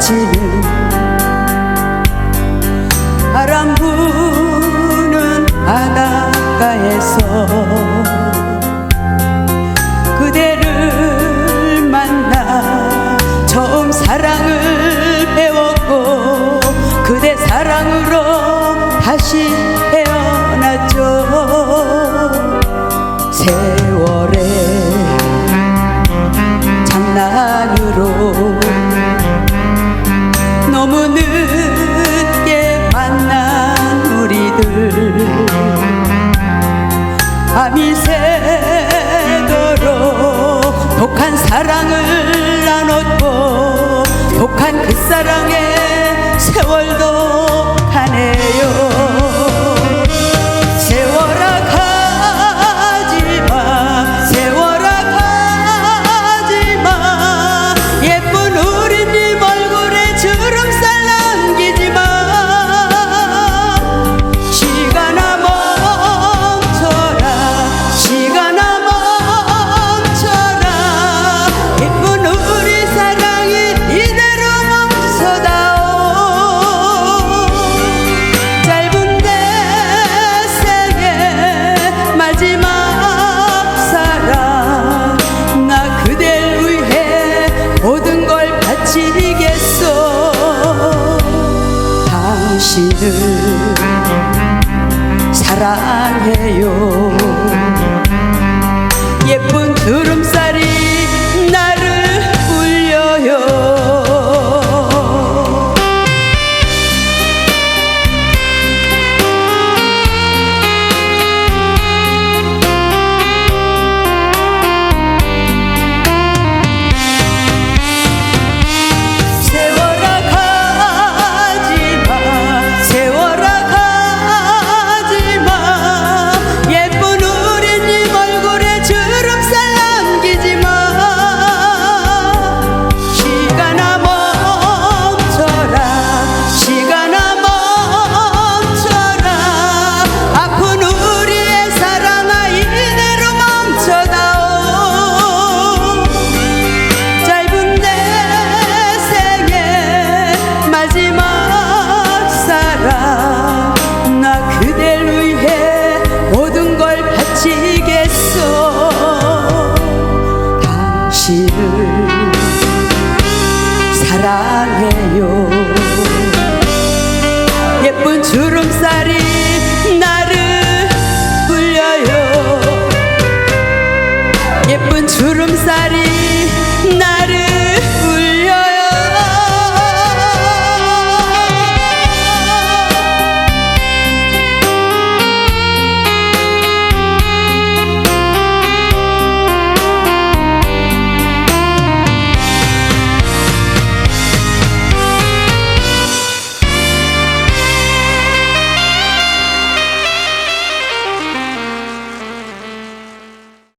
떨어지는 바람 부는 바닷가에서 그대를 만나 처음 사랑을 배웠고 그대 사랑으로 다시 태어났죠. 아미, 새 도로 독한 사랑을 나눴고 독한 그 사랑에 세월도 가네요. 당신을 사랑해요.